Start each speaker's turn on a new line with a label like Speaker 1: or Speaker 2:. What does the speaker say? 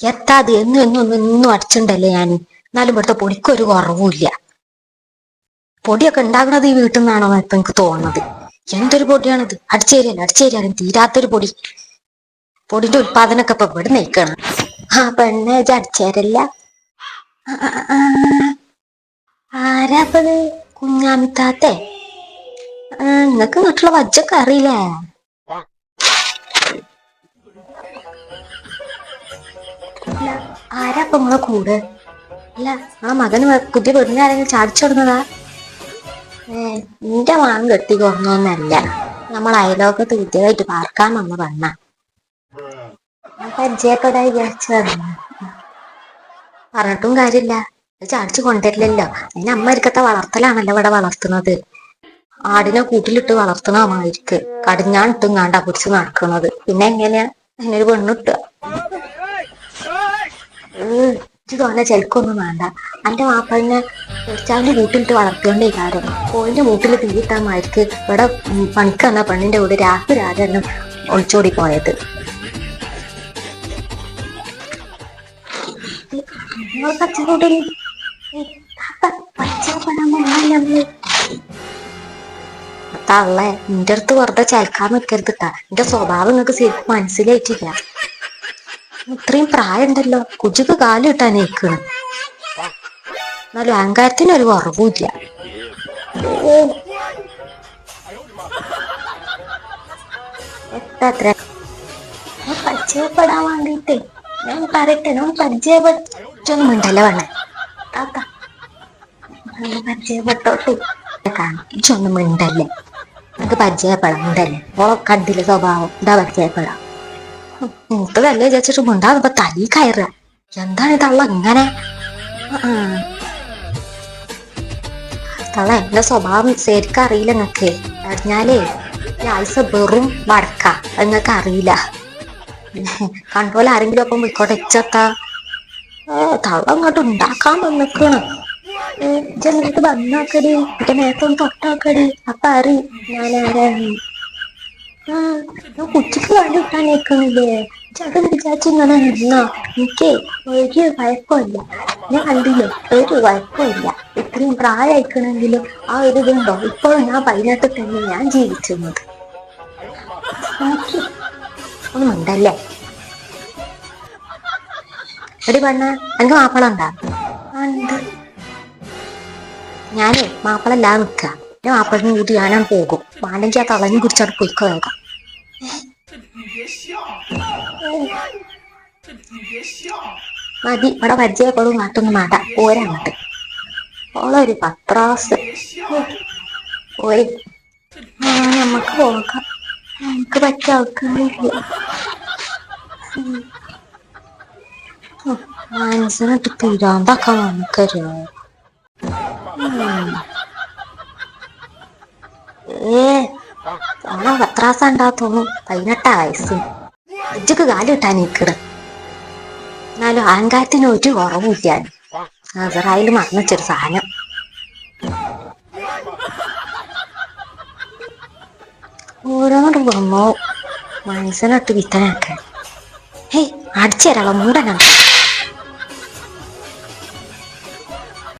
Speaker 1: എത്താത് എന്നും എന്നും ഒന്നും എന്നും അടിച്ചിണ്ടല്ലേ ഞാൻ എന്നാലും ഇവിടുത്തെ പൊടിക്കൊരു കുറവുമില്ല പൊടിയൊക്കെ ഉണ്ടാകുന്നത് ഈ വീട്ടിൽ നിന്നാണോ ഇപ്പൊ എനിക്ക് തോന്നുന്നത്. എന്തൊരു പൊടിയാണിത്? അടിച്ചേരിയാലും അടിച്ചേരിയാലും തീരാത്തൊരു പൊടി. പൊടിന്റെ ഉത്പാദനമൊക്കെ ഇപ്പൊ ഇവിടെ നിൽക്കണം. ആ പെണ്ണെ അടിച്ചേരല്ല. ആരാപ്പത് കുഞ്ഞാമിത്താത്തെ നിങ്ങക്ക് വീട്ടിലുള്ള വജ്ജൊക്കെ അറിയില്ലേ? ആരാപ്പ നിങ്ങളെ കൂടെ. അല്ല ആ മകന് പുതിയ പെണ്ണിനെ ആരെങ്കിലും ചാടിച്ചോടുന്നതാ? ഏ നിന്റെ മാൻ കെട്ടി കുറഞ്ഞൊന്നല്ല നമ്മൾ അയലോകത്ത് പുതിയതായിട്ട് പാർക്കാൻ വന്ന പെണ്ണ പരിചയപ്പെടാൻ വിചാരിച്ചതാണ് പറഞ്ഞിട്ടും കാര്യമില്ല. ചാടിച്ചു കൊണ്ടുവരില്ലല്ലോ. അതിന് അമ്മ ഇരിക്കത്തെ വളർത്തലാണല്ലോ ഇവിടെ വളർത്തുന്നത്. ആടിനെ കൂട്ടിലിട്ട് വളർത്തണ അമ്മായിരിക്ക് കടിഞ്ഞാണിട്ടും കാണ്ടാ പിടിച്ച് നടക്കുന്നത്. പിന്നെ എങ്ങനെയാ? അതിനൊരു പെണ്ണിട്ടുക ഇത് തോന്നെ ചെലക്കൊന്നും വേണ്ട. എന്റെ വാപ്പാടിനെ ചാവിന്റെ വീട്ടിലിട്ട് വളർത്തിയോണ്ടേ കാര്യം വീട്ടിൽ തീയിട്ടാ മാർക്ക് ഇവിടെ പണിക്ക് വന്ന പെണ്ണിന്റെ കൂടെ രാത്രി രാജനും ഒളിച്ചോടി പോയത് തള്ളേ നിന്റെ അടുത്ത് വെറുതെ ചലക്കാൻ നിൽക്കരുത് കേട്ടാ എന്റെ സ്വഭാവം നിങ്ങൾക്ക് ശരിക്കും മനസ്സിലായിട്ടില്ല. ഇത്രയും പ്രായമുണ്ടല്ലോ. കുജുക്ക് കാൽ കിട്ടാൻ നിൽക്കണം എന്നാലും അഹങ്കാരത്തിന് ഒരു കുറവുമില്ല. ഓ. എത്ര പരിചയപ്പെടാൻ വേണ്ടിട്ടേ ഞാൻ പറയട്ടെ ഞാൻ പരിചയപ്പെട്ടൊന്നും ഉണ്ടല്ലോ വേണേ താത്ത ഒന്ന് പരിചയപ്പെട്ടോട്ടെ കാണാം. ഇച്ചൊന്നും മിണ്ടല്ലേ. നമുക്ക് പരിചയപ്പെടാം ഉണ്ടല്ലേ. ഓളെ കണ്ടില്ല സ്വഭാവം. ഇതാ പരിചയപ്പെടാം? എനിക്ക് നല്ല വിചാരിച്ചിട്ട് മിണ്ടാതിപ്പോ തലി കയറുക എന്താണ് തള്ള ഇങ്ങനെ. തള്ള എന്റെ സ്വഭാവം ശരിക്കും അറിയില്ല നിങ്ങക്ക്. അറിഞ്ഞാലേ ഈ ആയുസ വെറും വടക്ക നിങ്ങക്ക് അറിയില്ല. കണ്ടോലെ ആരെങ്കിലും അപ്പം പോയിക്കോട്ടെ ഇച്ചത്താ. തള്ള അങ്ങോട്ട് ഉണ്ടാക്കാൻ വന്നിക്കണ്. ചെന്നിട്ട് വന്നാക്കടി? എന്റെ മേത്തൊന്ന് തൊട്ടാക്കടി? അപ്പൊ അറി. ഞാൻ ആരാണ് ആ ഞാൻ കുറ്റിക്ക് വേണ്ടി വിട്ടാൻ നിൽക്കണില്ലേ ചേട്ടൻ വിചാരിച്ച് ഇങ്ങനെ നിന്നോ എനിക്ക് ഒരു കുഴപ്പമില്ല ഞാൻ കണ്ടില്ലേ ഒരു കുഴപ്പമില്ല ഇത്രയും പ്രായമായിക്കണെങ്കിലും ആ ഒരു ഇതുണ്ടോ ഞാൻ പതിനെട്ട് തന്നെ ഞാൻ ജീവിച്ചിരുന്നത് നോക്കി ഒന്നും ഉണ്ടല്ലേ എടി പെണ്ണ എനിക്ക് മാപ്പിള ഉണ്ടാ ഞാനേ മാപ്പിള ഞാൻ അപ്പോഴും കൂടി ഞാനും പോകും. മാണെങ്കിൽ ആ തളഞ്ഞു കുടിച്ചാണ് പൊയ്ക്കോ വേഗം മതി ഇവിടെ പരിചയപ്പെടും നാട്ടൊന്നും മാട്ട പോരാങ്ങട്ട് ഓളൊരു പത്രാസ്. പോയി. ആ നമുക്ക് പോകാം. നമുക്ക് പറ്റിയ ആൾക്കാരില്ല. മനസ്സിനിട്ട് പിരാന്താക്കാൻ നമുക്കൊരു ഏ ഓളെ പത്രാസ ഉണ്ടാ പതിനെട്ടാ വയസ്സ്. ഇജ്ജക്ക് കാൽ കിട്ടാൻ എന്നാലും അഹങ്കാരത്തിന് ഒരു കുറവുമില്ല. അസറായിൽ മറന്നിച്ചൊരു സാധനം. ഓരോന്നും വന്നോ മനസ്സിനൊട്ട് വിത്തനാക്കാൻ ഹേയ് അടിച്ചേരാളോ മൂടനാണ്